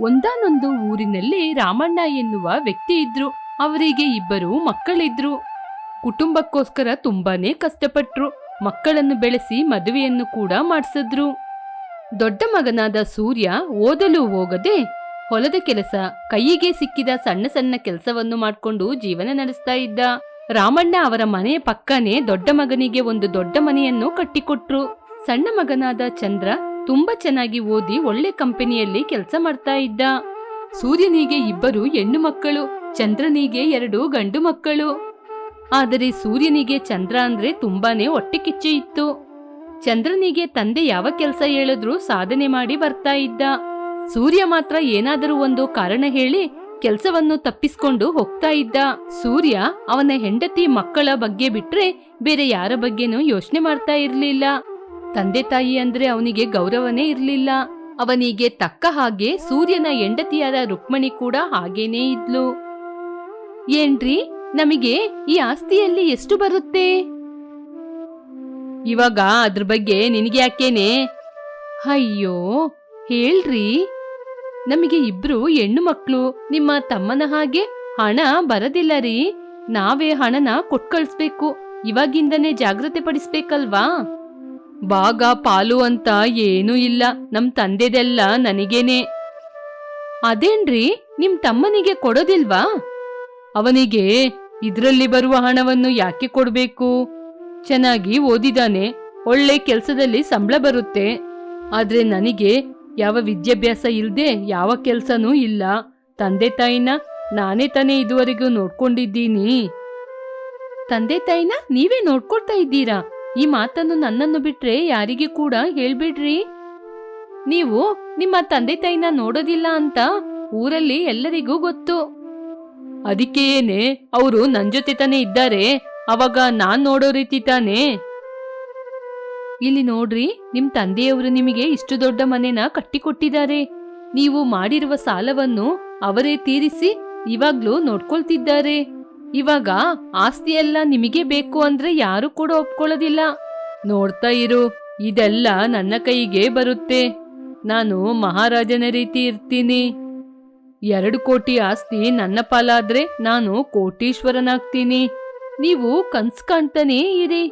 ಒಂದಾನೊಂದು ಊರಿನಲ್ಲಿ ರಾಮಣ್ಣ ಎನ್ನುವ ವ್ಯಕ್ತಿ ಇದ್ರು. ಅವರಿಗೆ ಇಬ್ಬರು ಮಕ್ಕಳಿದ್ರು. ಕುಟುಂಬಕ್ಕೋಸ್ಕರ ತುಂಬಾನೇ ಕಷ್ಟಪಟ್ರು. ಮಕ್ಕಳನ್ನು ಬೆಳೆಸಿ ಮದುವೆಯನ್ನು ಕೂಡ ಮಾಡಿಸಿದ್ರು. ದೊಡ್ಡ ಮಗನಾದ ಸೂರ್ಯ ಓದಲು ಹೋಗದೆ ಹೊಲದ ಕೆಲಸ ಕೈಯಿಗೆ ಸಿಕ್ಕಿದ ಸಣ್ಣ ಸಣ್ಣ ಕೆಲಸವನ್ನು ಮಾಡಿಕೊಂಡು ಜೀವನ ನಡೆಸ್ತಾ ಇದ್ದ. ರಾಮಣ್ಣ ಅವರ ಮನೆಯ ಪಕ್ಕನೇ ದೊಡ್ಡ ಮಗನಿಗೆ ಒಂದು ದೊಡ್ಡ ಮನೆಯನ್ನು ಕಟ್ಟಿಕೊಟ್ರು. ಸಣ್ಣ ಮಗನಾದ ಚಂದ್ರ ತುಂಬಾ ಚೆನ್ನಾಗಿ ಓದಿ ಒಳ್ಳೆ ಕಂಪನಿಯಲ್ಲಿ ಕೆಲಸ ಮಾಡ್ತಾ ಇದ್ದ. ಸೂರ್ಯನಿಗೆ ಇಬ್ಬರು ಹೆಣ್ಣು ಮಕ್ಕಳು, ಚಂದ್ರನಿಗೆ ಎರಡು ಗಂಡು ಮಕ್ಕಳು. ಆದರೆ ಸೂರ್ಯನಿಗೆ ಚಂದ್ರ ಅಂದ್ರೆ ತುಂಬಾನೇ ಹೊಟ್ಟೆ ಕಿಚ್ಚು ಇತ್ತು. ಚಂದ್ರನಿಗೆ ತಂದೆ ಯಾವ ಕೆಲಸ ಹೇಳಿದ್ರೂ ಸಾಧನೆ ಮಾಡಿ ಬರ್ತಾ ಇದ್ದ. ಸೂರ್ಯ ಮಾತ್ರ ಏನಾದರೂ ಒಂದು ಕಾರಣ ಹೇಳಿ ಕೆಲಸವನ್ನು ತಪ್ಪಿಸ್ಕೊಂಡು ಹೋಗ್ತಾ ಇದ್ದ. ಸೂರ್ಯ ಅವನ ಹೆಂಡತಿ ಮಕ್ಕಳ ಬಗ್ಗೆ ಬಿಟ್ರೆ ಬೇರೆ ಯಾರ ಬಗ್ಗೆನೂ ಯೋಚನೆ ಮಾಡ್ತಾ ಇರ್ಲಿಲ್ಲ. ತಂದೆ ತಾಯಿ ಅಂದ್ರೆ ಅವನಿಗೆ ಗೌರವನೇ ಇರಲಿಲ್ಲ. ಅವನಿಗೆ ತಕ್ಕ ಹಾಗೆ ಸೂರ್ಯನ ಹೆಂಡತಿಯಾದ ರುಕ್ಮಣಿ ಕೂಡ ಹಾಗೇನೇ ಇದ್ಲು. ಏನ್ರಿ, ನಮಗೆ ಈ ಆಸ್ತಿಯಲ್ಲಿ ಎಷ್ಟು ಬರುತ್ತೆ? ಇವಾಗ ಅದ್ರ ಬಗ್ಗೆ ನಿನಗೆ ಯಾಕೇನೆ? ಅಯ್ಯೋ, ಹೇಳ್ರಿ. ನಮಗೆ ಇಬ್ರು ಹೆಣ್ಣು ಮಕ್ಕಳು ನಿಮ್ಮ ತಮ್ಮನ ಹಾಗೆ ಹಣ ಬರದಿಲ್ಲ ರೀ. ನಾವೇ ಹಣನ ಕೊಟ್ಕಳ್ಸ್ಬೇಕು. ಇವಾಗಿಂದನೇ ಜಾಗ್ರತೆ ಪಡಿಸ್ಬೇಕಲ್ವಾ? ಭಾಗ ಪಾಲು ಅಂತ ಏನೂ ಇಲ್ಲ. ನಮ್ ತಂದೆದೆಲ್ಲ ನನಗೇನೆ. ಅದೇನ್ರಿ, ನಿಮ್ ತಮ್ಮನಿಗೆ ಕೊಡೋದಿಲ್ವಾ? ಅವನಿಗೆ ಇದ್ರಲ್ಲಿ ಬರುವ ಹಣವನ್ನು ಯಾಕೆ ಕೊಡ್ಬೇಕು? ಚೆನ್ನಾಗಿ ಓದಿದಾನೆ, ಒಳ್ಳೆ ಕೆಲಸದಲ್ಲಿ ಸಂಬಳ ಬರುತ್ತೆ. ಆದ್ರೆ ನನಗೆ ಯಾವ ವಿದ್ಯಾಭ್ಯಾಸ ಇಲ್ಲದೆ ಯಾವ ಕೆಲಸನೂ ಇಲ್ಲ. ತಂದೆ ತಾಯಿನ ನಾನೇ ತಾನೇ ಇದುವರೆಗೂ ನೋಡ್ಕೊಂಡಿದ್ದೀನಿ. ತಂದೆ ತಾಯಿನ ನೀವೇ ನೋಡ್ಕೊಳ್ತಾ ಇದ್ದೀರಾ? ಈ ಮಾತನ್ನು ನನ್ನನ್ನು ಬಿಟ್ರೆ ಯಾರಿಗೆ ಕೂಡ ಹೇಳ್ಬಿಡ್ರಿ. ನೀವು ನಿಮ್ಮ ತಂದೆ ತಾಯಿನ ನೋಡೋದಿಲ್ಲ ಅಂತ ಊರಲ್ಲಿ ಎಲ್ಲರಿಗೂ ಗೊತ್ತು. ಅದಕ್ಕೆ ಅವರು ನನ್ ಜೊತೆ ತಾನೇ ಇದ್ದಾರೆ, ಅವಾಗ ನಾನ್ ನೋಡೋ ರೀತಿ ತಾನೇ. ಇಲ್ಲಿ ನೋಡ್ರಿ, ನಿಮ್ ತಂದೆಯವರು ನಿಮಗೆ ಇಷ್ಟು ದೊಡ್ಡ ಮನೆನ ಕಟ್ಟಿಕೊಟ್ಟಿದ್ದಾರೆ. ನೀವು ಮಾಡಿರುವ ಸಾಲವನ್ನು ಅವರೇ ತೀರಿಸಿ ಇವಾಗ್ಲೂ ನೋಡ್ಕೊಳ್ತಿದ್ದಾರೆ. ಇವಾಗ ಆಸ್ತಿ ಎಲ್ಲ ನಿಮಗೆ ಬೇಕು ಅಂದ್ರೆ ಯಾರು ಕೂಡ ಒಪ್ಕೊಳ್ಳೋದಿಲ್ಲ. ನೋಡ್ತಾ ಇರು, ಇದೆಲ್ಲ ನನ್ನ ಕೈಗೆ ಬರುತ್ತೆ. ನಾನು ಮಹಾರಾಜನ ರೀತಿ ಇರ್ತೀನಿ. ಎರಡು ಕೋಟಿ ಆಸ್ತಿ ನನ್ನ ಪಾಲಾದ್ರೆ ನಾನು ಕೋಟೀಶ್ವರನಾಗ್ತೀನಿ. ನೀವು ಕನ್ಸ್ ಕಾಣ್ತಾನೇ ಇರಿ.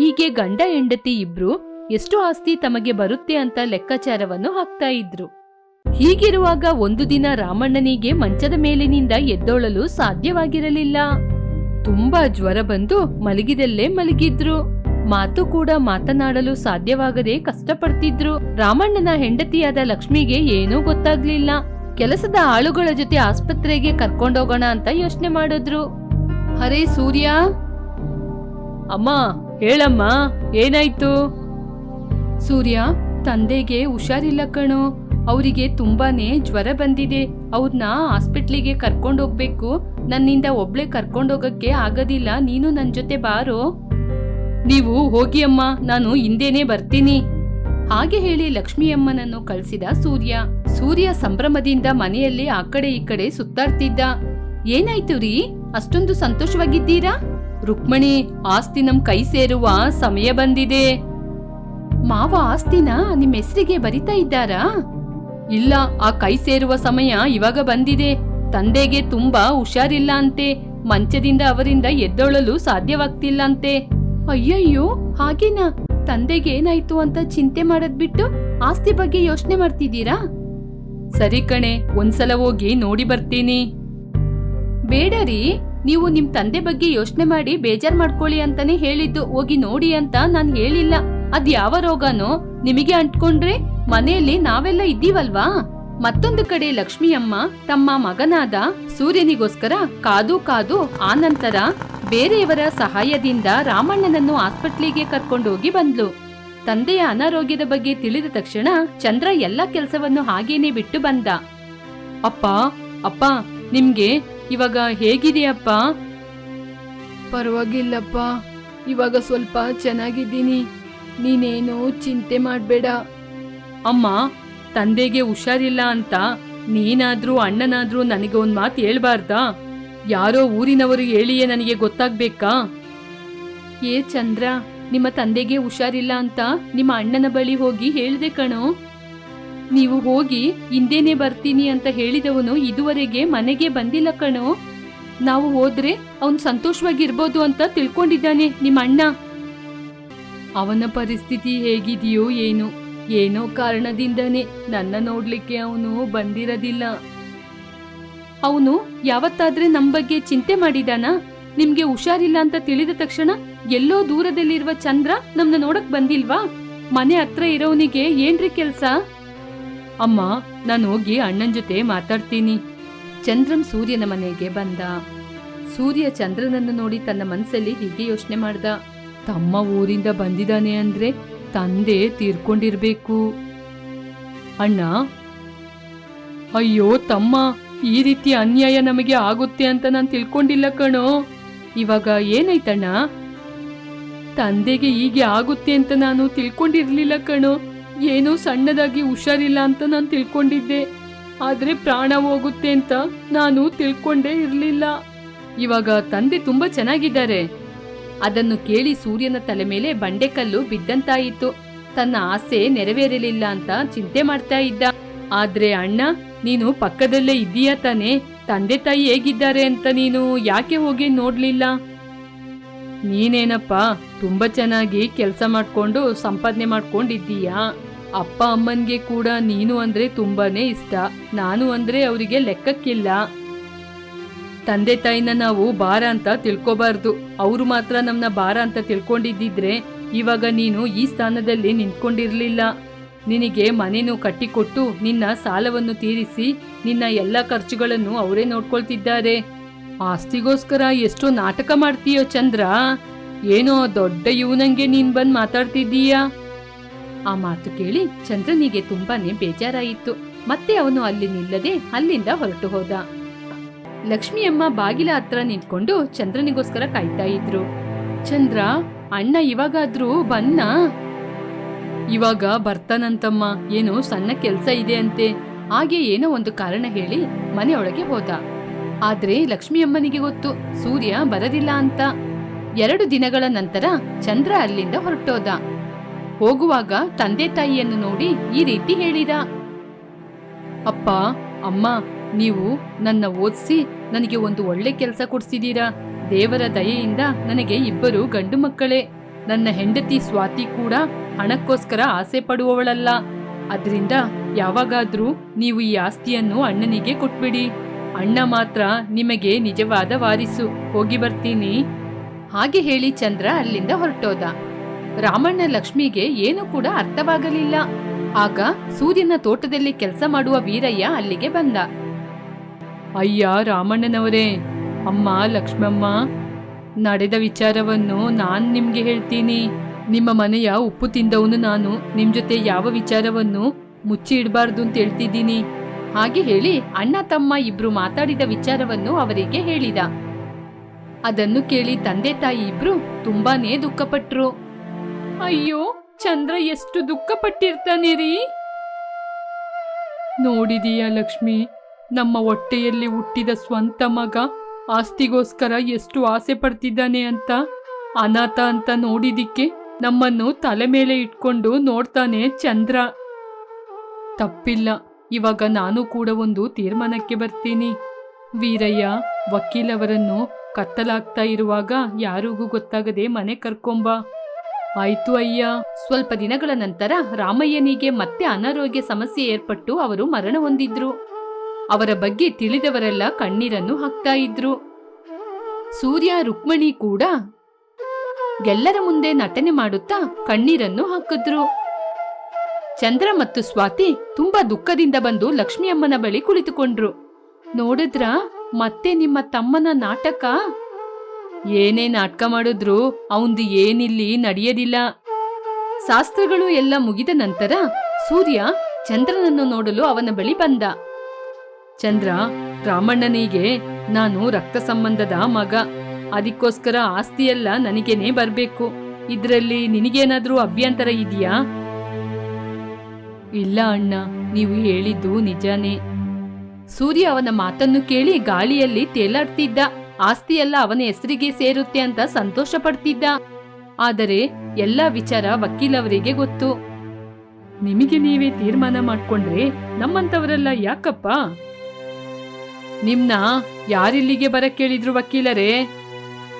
ಹೀಗೆ ಗಂಡ ಹೆಂಡತಿ ಇಬ್ರು ಎಷ್ಟು ಆಸ್ತಿ ತಮಗೆ ಬರುತ್ತೆ ಅಂತ ಲೆಕ್ಕಾಚಾರವನ್ನು ಹಾಕ್ತಾ ಇದ್ರು. ಹೀಗಿರುವಾಗ ಒಂದು ದಿನ ರಾಮಣ್ಣನಿಗೆ ಮಂಚದ ಮೇಲಿನಿಂದ ಎದ್ದೊಳಲು ಸಾಧ್ಯವಾಗಿರಲಿಲ್ಲ. ತುಂಬಾ ಜ್ವರ ಬಂದು ಮಲಗಿದಲ್ಲೇ ಮಲಗಿದ್ರು. ಮಾತು ಕೂಡ ಮಾತನಾಡಲು ಸಾಧ್ಯವಾಗದೆ ಕಷ್ಟಪಡ್ತಿದ್ರು. ರಾಮಣ್ಣನ ಹೆಂಡತಿಯಾದ ಲಕ್ಷ್ಮಿಗೆ ಏನೂ ಗೊತ್ತಾಗ್ಲಿಲ್ಲ. ಕೆಲಸದ ಆಳುಗಳ ಜೊತೆ ಆಸ್ಪತ್ರೆಗೆ ಕರ್ಕೊಂಡೋಗೋಣ ಅಂತ ಯೋಚನೆ ಮಾಡಿದ್ರು. ಹರೇ ಸೂರ್ಯ! ಅಮ್ಮ, ಹೇಳಮ್ಮ, ಏನಾಯ್ತು? ಸೂರ್ಯ, ತಂದೆಗೆ ಹುಷಾರಿಲ್ಲ ಕಣೋ. ಅವರಿಗೆ ತುಂಬಾನೇ ಜ್ವರ ಬಂದಿದೆ. ಅವ್ರನ್ನ ಹಾಸ್ಪಿಟ್ಲಿಗೆ ಕರ್ಕೊಂಡೋಗ್ಬೇಕು ನನ್ನಿಂದ ಒಬ್ಳೆ ಕರ್ಕೊಂಡೋಗಕ್ಕೆ ಆಗೋದಿಲ್ಲ. ನೀನು ನನ್ನ ಜೊತೆ ಬಾರೋ. ನೀವು ಹೋಗಿ ಅಮ್ಮ. ನಾನು ಹಿಂದೇನೆ ಬರ್ತೀನಿ. ಹಾಗೆ ಹೇಳಿ ಲಕ್ಷ್ಮಿಯಮ್ಮನನ್ನು ಕಳಿಸಿದ ಸೂರ್ಯ. ಸೂರ್ಯ ಸಂಭ್ರಮದಿಂದ ಮನೆಯಲ್ಲಿ ಆ ಕಡೆ ಈ ಕಡೆ ಸುತ್ತಾಡ್ತಿದ್ದ. ಏನಾಯ್ತು ರೀ? ಅಷ್ಟೊಂದು ಸಂತೋಷವಾಗಿದ್ದೀರಾ? ರುಕ್ಮಣಿ, ಆಸ್ತಿ ನಮ್ ಕೈ ಸೇರುವ ಸಮಯ ಬಂದಿದೆ. ಮಾವ ಆಸ್ತಿನ ನಿಮ್ಮ ಹೆಸರಿಗೆ ಬರಿತಾ ಇದ್ದಾರಾ? ಇಲ್ಲ, ಆ ಕೈ ಸೇರುವ ಸಮಯ ಇವಾಗ ಬಂದಿದೆ. ತಂದೆಗೆ ತುಂಬಾ ಹುಷಾರಿಲ್ಲ ಅಂತೆ ಮಂಚದಿಂದ ಅವರಿಂದ ಎದ್ದೊಳಲು ಸಾಧ್ಯವಾಗ್ತಿಲ್ಲ ಅಂತೆ ಅಯ್ಯಯ್ಯೋ, ಹಾಗೇನಾ? ತಂದೆಗೆ ಏನಾಯ್ತು ಅಂತ ಚಿಂತೆ ಮಾಡದ್ ಬಿಟ್ಟು ಆಸ್ತಿ ಬಗ್ಗೆ ಯೋಚನೆ ಮಾಡ್ತಿದ್ದೀರಾ? ಸರಿ ಕಣೆ, ಒಂದ್ಸಲ ಹೋಗಿ ನೋಡಿ ಬರ್ತೀನಿ. ಬೇಡ ರೀ, ನೀವು ನಿಮ್ ತಂದೆ ಬಗ್ಗೆ ಯೋಚನೆ ಮಾಡಿ ಬೇಜಾರ್ ಮಾಡ್ಕೊಳ್ಳಿ ಅಂತಾನೆ ಹೇಳಿದ್ದು. ಹೋಗಿ ನೋಡಿ ಅಂತ ನಾನ್ ಹೇಳಿಲ್ಲ. ಅದ್ ಯಾವ ರೋಗನೋ? ನಿಮಗೆ ಅಂಟ್ಕೊಂಡ್ರೆ ಮನೆಯಲ್ಲಿ ನಾವೆಲ್ಲ ಇದ್ದೀವಲ್ವಾ? ಮತ್ತೊಂದು ಕಡೆ ಲಕ್ಷ್ಮಿಯಮ್ಮ ತಮ್ಮ ಮಗನಾದ ಸೂರ್ಯನಿಗೋಸ್ಕರ ಕಾದು ಕಾದು ಆನಂತರ ಬೇರೆಯವರ ಸಹಾಯದಿಂದ ರಾಮಣ್ಣನನ್ನು ಆಸ್ಪತ್ರೆಗೆ ಕರ್ಕೊಂಡೋಗಿ ಬಂದ್ಲು. ತಂದೆಯ ಅನಾರೋಗ್ಯದ ಬಗ್ಗೆ ತಿಳಿದ ತಕ್ಷಣ ಚಂದ್ರ ಎಲ್ಲ ಕೆಲಸವನ್ನು ಹಾಗೇನೆ ಬಿಟ್ಟು ಬಂದ. ಅಪ್ಪ ಅಪ್ಪ, ನಿಮ್ಗೆ ಇವಾಗ ಹೇಗಿದೆಯಪ್ಪ ಪರವಾಗಿಲ್ಲಪ್ಪ, ಇವಾಗ ಸ್ವಲ್ಪ ಚೆನ್ನಾಗಿದ್ದೀನಿ. ನೀನೇನು ಚಿಂತೆ ಮಾಡಬೇಡ. ಅಮ್ಮ, ತಂದೆಗೆ ಹುಷಾರಿಲ್ಲ ಅಂತ ನೀನಾದ್ರೂ ಅಣ್ಣನಾದ್ರೂ ನನಗೆ ಒಂದ್ ಮಾತು ಹೇಳ್ಬಾರ್ದಾ? ಯಾರೋ ಊರಿನವರು ಹೇಳಿಯೇ ನನಗೆ ಗೊತ್ತಾಗ್ಬೇಕಾ? ಏ ಚಂದ್ರ, ನಿಮ್ಮ ತಂದೆಗೆ ಹುಷಾರಿಲ್ಲ ಅಂತ ನಿಮ್ಮ ಅಣ್ಣನ ಬಳಿ ಹೋಗಿ ಹೇಳ್ದೆ ಕಣೋ. ನೀವು ಹೋಗಿ ಹಿಂದೇನೆ ಬರ್ತೀನಿ ಅಂತ ಹೇಳಿದವನು ಇದುವರೆಗೆ ಮನೆಗೆ ಬಂದಿಲ್ಲ ಕಣೋ. ನಾವು ಹೋದ್ರೆ ಅವನು ಸಂತೋಷವಾಗಿರ್ಬೋದು ಅಂತ ತಿಳ್ಕೊಂಡಿದ್ದಾನೆ ನಿಮ್ಮ ಅಣ್ಣ ಅವನ ಪರಿಸ್ಥಿತಿ ಹೇಗಿದೆಯೋ ಏನು. ಏನೋ ಕಾರಣದಿಂದನೇ ನನ್ನ ನೋಡ್ಲಿಕ್ಕೆ ಅವನು ಬಂದಿರೋದಿಲ್ಲ. ಅವನು ಯಾವತ್ತಾದ್ರೆ ನಮ್ ಬಗ್ಗೆ ಚಿಂತೆ ಮಾಡಿದಾನ? ನಿಮ್ಗೆ ಹುಷಾರಿಲ್ಲ ಅಂತ ತಿಳಿದ ತಕ್ಷಣ ಎಲ್ಲೋ ದೂರದಲ್ಲಿರುವ ಚಂದ್ರ ನಮ್ನ ನೋಡಕ್ ಬಂದಿಲ್ವಾ? ಮನೆ ಹತ್ರ ಇರೋನಿಗೆ ಏನ್ರಿ ಕೆಲ್ಸ? ಅಮ್ಮ, ನಾನು ಹೋಗಿ ಅಣ್ಣನ ಜೊತೆ ಮಾತಾಡ್ತೀನಿ. ಚಂದ್ರಂ ಸೂರ್ಯನ ಮನೆಗೆ ಬಂದ. ಸೂರ್ಯ ಚಂದ್ರನನ್ನು ನೋಡಿ ತನ್ನ ಮನಸ್ಸಲ್ಲಿ ಹೀಗೆ ಯೋಚನೆ ಮಾಡ್ದ. ತಮ್ಮ ಊರಿಂದ ಬಂದಿದ್ದಾನೆ ಅಂದ್ರೆ ತಂದೆ ತೀರ್ಕೊಂಡಿರ್ಬೇಕು. ಅಣ್ಣ, ಅಯ್ಯೋ ತಮ್ಮ, ಈ ರೀತಿ ಅನ್ಯಾಯ ನಮಗೆ ಆಗುತ್ತೆ ಅಂತ ನಾನು ತಿಳ್ಕೊಂಡಿಲ್ಲ ಕಣೋ. ಇವಾಗ ಏನಾಯ್ತಣ್ಣ? ತಂದೆಗೆ ಹೀಗೆ ಆಗುತ್ತೆ ಅಂತ ನಾನು ತಿಳ್ಕೊಂಡಿರ್ಲಿಲ್ಲ ಕಣೋ. ಏನೋ ಸಣ್ಣದಾಗಿ ಹುಷಾರಿಲ್ಲ ಅಂತ ನಾನು ತಿಳ್ಕೊಂಡಿದ್ದೆ. ಆದ್ರೆ ಪ್ರಾಣ ಹೋಗುತ್ತೆ ಅಂತ ನಾನು ತಿಳ್ಕೊಂಡೇ ಇರಲಿಲ್ಲ. ಇವಾಗ ತಂದೆ ತುಂಬಾ ಚೆನ್ನಾಗಿದ್ದಾರೆ. ಅದನ್ನು ಕೇಳಿ ಸೂರ್ಯನ ತಲೆ ಮೇಲೆ ಬಂಡೆಕಲ್ಲು ಬಿದ್ದಂತಾಯಿತು. ತನ್ನ ಆಸೆ ನೆರವೇರಲಿಲ್ಲ ಅಂತ ಚಿಂತೆ ಮಾಡ್ತಾ ಇದ್ದ. ಆದ್ರೆ ಅಣ್ಣ, ನೀನು ಪಕ್ಕದಲ್ಲೇ ಇದ್ದೀಯಾ ತಾನೆ? ತಂದೆ ತಾಯಿ ಹೇಗಿದ್ದಾರೆ ಅಂತ ನೀನು ಯಾಕೆ ಹೋಗಿ ನೋಡ್ಲಿಲ್ಲ? ನೀನೇನಪ್ಪ, ತುಂಬಾ ಚೆನ್ನಾಗಿ ಕೆಲಸ ಮಾಡ್ಕೊಂಡು ಸಂಪಾದನೆ ಮಾಡ್ಕೊಂಡಿದ್ದೀಯಾ? ಅಪ್ಪ ಅಮ್ಮನ್ಗೆ ಕೂಡ ನೀನು ಅಂದ್ರೆ ತುಂಬಾನೇ ಇಷ್ಟ. ನಾನು ಅಂದ್ರೆ ಅವರಿಗೆ ಲೆಕ್ಕಕ್ಕಿಲ್ಲ. ತಂದೆ ತಾಯಿನ ನಾವು ಭಾರ ಅಂತ ತಿಳ್ಕೊಬಾರ್ದು. ಅವರು ಮಾತ್ರ ನಮ್ನ ಭಾರ ಅಂತ ತಿಳ್ಕೊಂಡಿದ್ದಿದ್ರೆ ಇವಾಗ ನೀನು ಈ ಸ್ಥಾನದಲ್ಲಿ ನಿಂತ್ಕೊಂಡಿರ್ಲಿಲ್ಲ. ನಿನಗೆ ಮನೆನೂ ಕಟ್ಟಿಕೊಟ್ಟು ನಿನ್ನ ಸಾಲವನ್ನು ತೀರಿಸಿ ನಿನ್ನ ಎಲ್ಲ ಖರ್ಚುಗಳನ್ನು ಅವರೇ ನೋಡ್ಕೊಳ್ತಿದ್ದಾರೆ. ಆಸ್ತಿಗೋಸ್ಕರ ಎಷ್ಟೋ ನಾಟಕ ಮಾಡ್ತೀಯೋ ಚಂದ್ರ. ಏನೋ ದೊಡ್ಡ ಇವನಂಗೆ ನೀನ್ ಬಂದ್ ಮಾತಾಡ್ತಿದ್ದೀಯಾ? ಆ ಮಾತು ಕೇಳಿ ಚಂದ್ರನಿಗೆ ತುಂಬಾನೇ ಬೇಜಾರಾಯಿತು. ಮತ್ತೆ ಅವನು ಅಲ್ಲಿ ನಿಲ್ಲದೆ ಅಲ್ಲಿಂದ ಹೊರಟು ಹೋದ. ಲಕ್ಷ್ಮಿಯಮ್ಮ ಬಾಗಿಲ ಹತ್ರ ನಿಂತ್ಕೊಂಡು ಚಂದ್ರನಿಗೋಸ್ಕರ ಕಾಯ್ತಾ ಇದ್ರು. ಚಂದ್ರ, ಅಣ್ಣ ಇವಾಗಾದ್ರೂ ಬನ್ನ? ಇವಾಗ ಬರ್ತಾನಂತಮ್ಮ, ಏನೋ ಸಣ್ಣ ಕೆಲ್ಸ ಇದೆ ಅಂತೆ. ಹಾಗೆ ಏನೋ ಒಂದು ಕಾರಣ ಹೇಳಿ ಮನೆಯೊಳಗೆ ಹೋದ. ಆದ್ರೆ ಲಕ್ಷ್ಮಿಯಮ್ಮನಿಗೆ ಗೊತ್ತು, ಸೂರ್ಯ ಬರದಿಲ್ಲ ಅಂತ. ಎರಡು ದಿನಗಳ ನಂತರ ಚಂದ್ರ ಅಲ್ಲಿಂದ ಹೊರಟೋದ. ಹೋಗುವಾಗ ತಂದೆ ತಾಯಿಯನ್ನು ನೋಡಿ ಈ ರೀತಿ ಹೇಳಿದ. ಅಪ್ಪ, ಅಮ್ಮ ನೀವು ನನ್ನ ಓದಿಸಿ ನನಗೆ ಒಂದು ಒಳ್ಳೆ ಕೆಲಸ ಕೊಡ್ಸಿದ್ದೀರಾ ದೇವರ ದಯೆಯಿಂದ ನನಗೆ ಇಬ್ಬರು ಗಂಡು ಮಕ್ಕಳೇ. ನನ್ನ ಹೆಂಡತಿ ಸ್ವಾತಿ ಕೂಡ ಹಣಕ್ಕೋಸ್ಕರ ಆಸೆ ಪಡುವವಳಲ್ಲ. ಅದರಿಂದ ಯಾವಾಗಾದ್ರೂ ನೀವು ಈ ಆಸ್ತಿಯನ್ನು ಅಣ್ಣನಿಗೆ ಕೊಟ್ಬಿಡಿ. ಅಣ್ಣ ಮಾತ್ರ ನಿಮಗೆ ನಿಜವಾದ ವಾರಿಸು. ಹೋಗಿ ಬರ್ತೀನಿ. ಹಾಗೆ ಹೇಳಿ ಚಂದ್ರ ಅಲ್ಲಿಂದ ಹೊರಟೋದ. ರಾಮಣ್ಣ ಲಕ್ಷ್ಮಿಗೆ ಏನು ಕೂಡ ಅರ್ಥವಾಗಲಿಲ್ಲ. ಆಗ ಸೂರ್ಯನ ತೋಟದಲ್ಲಿ ಕೆಲಸ ಮಾಡುವ ವೀರಯ್ಯ ಅಲ್ಲಿಗೆ ಬಂದ. ಅಯ್ಯ ರಾಮಣ್ಣನವರೇ, ಅಮ್ಮ ಲಕ್ಷ್ಮಮ್ಮ, ನಡೆದ ವಿಚಾರವನ್ನು ನಾನು ನಿಮಗೆ ಹೇಳ್ತೀನಿ. ನಿಮ್ಮ ಮನೆಯ ಉಪ್ಪು ತಿಂದವನು ನಾನು ನಿಮ್ಮ ಜೊತೆ ಯಾವ ವಿಚಾರವನ್ನು ಮುಚ್ಚಿ ಇಡಬಾರ್ದು ಅಂತ ಹೇಳ್ತಿದ್ದೀನಿ. ಹಾಗೆ ಹೇಳಿ ಅಣ್ಣ ತಮ್ಮ ಇಬ್ರು ಮಾತಾಡಿದ ವಿಚಾರವನ್ನು ಅವರಿಗೆ ಹೇಳಿದ. ಅದನ್ನು ಕೇಳಿ ತಂದೆ ತಾಯಿ ಇಬ್ರು ತುಂಬಾನೇ ದುಃಖಪಟ್ರು. ಅಯ್ಯೋ, ಚಂದ್ರ ಎಷ್ಟು ದುಃಖಪಟ್ಟಿರ್ತಾನೆ ರೀ. ನೋಡಿದೀಯ ಲಕ್ಷ್ಮಿ ನಮ್ಮ ಹೊಟ್ಟೆಯಲ್ಲಿ ಹುಟ್ಟಿದ ಸ್ವಂತ ಮಗ ಆಸ್ತಿಗೋಸ್ಕರ ಎಷ್ಟು ಆಸೆ ಪಡ್ತಿದ್ದಾನೆ ಅಂತ? ಅನಾಥ ಅಂತ ನೋಡಿದಿಕ್ಕೆ ನಮ್ಮನ್ನು ತಲೆ ಮೇಲೆ ಇಟ್ಕೊಂಡು ನೋಡ್ತಾನೆ ಚಂದ್ರ. ತಪ್ಪಿಲ್ಲ, ಇವಾಗ ನಾನು ಕೂಡ ಒಂದು ತೀರ್ಮಾನಕ್ಕೆ ಬರ್ತೀನಿ. ವೀರಯ್ಯ ವಕೀಲವರನ್ನು ಕತ್ತಲಾಗ್ತಾ ಇರುವಾಗ ಯಾರಿಗೂ ಗೊತ್ತಾಗದೆ ಮನೆ ಕರ್ಕೊಂಬ. ಆಯ್ತು ಅಯ್ಯ. ಸ್ವಲ್ಪ ದಿನಗಳ ನಂತರ ರಾಮಯ್ಯನಿಗೆ ಮತ್ತೆ ಅನಾರೋಗ್ಯ ಸಮಸ್ಯೆ ಏರ್ಪಟ್ಟು ಅವರು ಮರಣ ಹೊಂದಿದ್ರು. ಅವರ ಬಗ್ಗೆ ತಿಳಿದವರೆಲ್ಲ ಕಣ್ಣೀರನ್ನು ಹಾಕ್ತಾ ಇದ್ರು. ಸೂರ್ಯ, ರುಕ್ಮಣಿ ಕೂಡ ಎಲ್ಲರ ಮುಂದೆ ನಟನೆ ಮಾಡುತ್ತಾ ಕಣ್ಣೀರನ್ನು ಹಾಕಿದ್ರು. ಚಂದ್ರ ಮತ್ತು ಸ್ವಾತಿ ತುಂಬಾ ದುಃಖದಿಂದ ಬಂದು ಲಕ್ಷ್ಮಿಯಮ್ಮನ ಬಳಿ ಕುಳಿತುಕೊಂಡ್ರು. ನೋಡಿದ್ರ, ಮತ್ತೆ ನಿಮ್ಮ ತಮ್ಮನ ನಾಟಕ? ಏನೇ ನಾಟಕ ಮಾಡಿದ್ರು ಅವಂದು ಏನಿಲ್ಲಿ ನಡೆಯದಿಲ್ಲ. ಶಾಸ್ತ್ರಗಳು ಎಲ್ಲ ಮುಗಿದ ನಂತರ ಸೂರ್ಯ ಚಂದ್ರನನ್ನು ನೋಡಲು ಅವನ ಬಳಿ ಬಂದ. ಚಂದ್ರ, ರಾಮಣ್ಣನಿಗೆ ನಾನು ರಕ್ತ ಸಂಬಂಧದ ಮಗ. ಅದಕ್ಕೋಸ್ಕರ ಆಸ್ತಿಯೆಲ್ಲ ನನಗೇನೆ ಬರ್ಬೇಕು. ಇದ್ರಲ್ಲಿ ನಿನಗೇನಾದ್ರೂ ಅಭ್ಯಂತರ ಇದೆಯಾ? ಇಲ್ಲ ಅಣ್ಣ, ನೀವು ಹೇಳಿದ್ದು ನಿಜಾನೇ. ಸೂರ್ಯ ಅವನ ಮಾತನ್ನು ಕೇಳಿ ಗಾಳಿಯಲ್ಲಿ ತೇಲಾಡ್ತಿದ್ದ. ಆಸ್ತಿಯೆಲ್ಲ ಅವನ ಹೆಸರಿಗೆ ಸೇರುತ್ತೆ ಅಂತ ಸಂತೋಷ ಪಡ್ತಿದ್ದ ಆದರೆ ಎಲ್ಲ ವಿಚಾರ ವಕೀಲವರಿಗೆ ಗೊತ್ತು. ನಿಮಗೆ ನೀವೇ ತೀರ್ಮಾನ ಮಾಡ್ಕೊಂಡ್ರೆ ನಮ್ಮಂತವರೆಲ್ಲ ಯಾಕಪ್ಪ? ನಿಮ್ನ ಯಾರಿಲ್ಲಿಗೆ ಬರ ಕೇಳಿದ್ರು ವಕೀಲರೇ?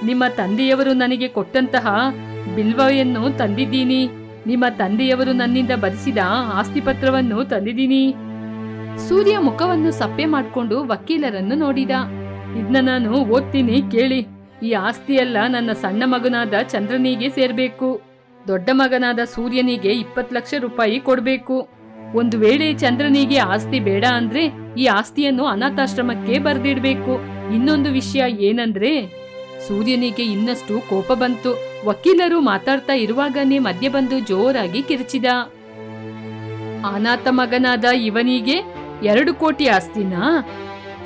ನಿಮ್ಮ ತಂದೆಯವರು ನನಗೆ ಕೊಟ್ಟಂತಹ ಬಿಲ್ವಯನ್ನು ತಂದಿದ್ದೀನಿ. ನಿಮ್ಮ ತಂದೆಯವರು ನನ್ನಿಂದ ಬರೆಸಿದ ಆಸ್ತಿ ಪತ್ರವನ್ನು ತಂದಿದ್ದೀನಿ. ಸೂರ್ಯ ಮುಖವನ್ನು ಸಪ್ಪೆ ಮಾಡಿಕೊಂಡು ವಕೀಲರನ್ನು ನೋಡಿದ. ಇದನ್ನ ನಾನು ಓದ್ತೀನಿ ಕೇಳಿ. ಈ ಆಸ್ತಿಯೆಲ್ಲ ನನ್ನ ಸಣ್ಣ ಮಗನಾದ ಚಂದ್ರನಿಗೆ ಸೇರ್ಬೇಕು. ದೊಡ್ಡ ಮಗನಾದ ಸೂರ್ಯನಿಗೆ ಇಪ್ಪತ್ತು ಲಕ್ಷ ರೂಪಾಯಿ ಕೊಡ್ಬೇಕು. ಒಂದು ವೇಳೆ ಚಂದ್ರನಿಗೆ ಆಸ್ತಿ ಬೇಡ ಅಂದ್ರೆ ಈ ಆಸ್ತಿಯನ್ನು ಅನಾಥಾಶ್ರಮಕ್ಕೆ ಬರ್ದಿಡ್ಬೇಕು. ಇನ್ನೊಂದು ವಿಷಯ ಏನಂದ್ರೆ, ಸೂರ್ಯನಿಗೆ ಇನ್ನಷ್ಟು ಕೋಪ ಬಂತು. ವಕೀಲರು ಮಾತಾಡ್ತಾ ಇರುವಾಗನೇ ಮಧ್ಯೆ ಬಂದು ಜೋರಾಗಿ ಕಿರಿಚಿದ. ಅನಾಥ ಮಗನಾದ ಇವನಿಗೆ ಎರಡು ಕೋಟಿ ಆಸ್ತಿನಾ?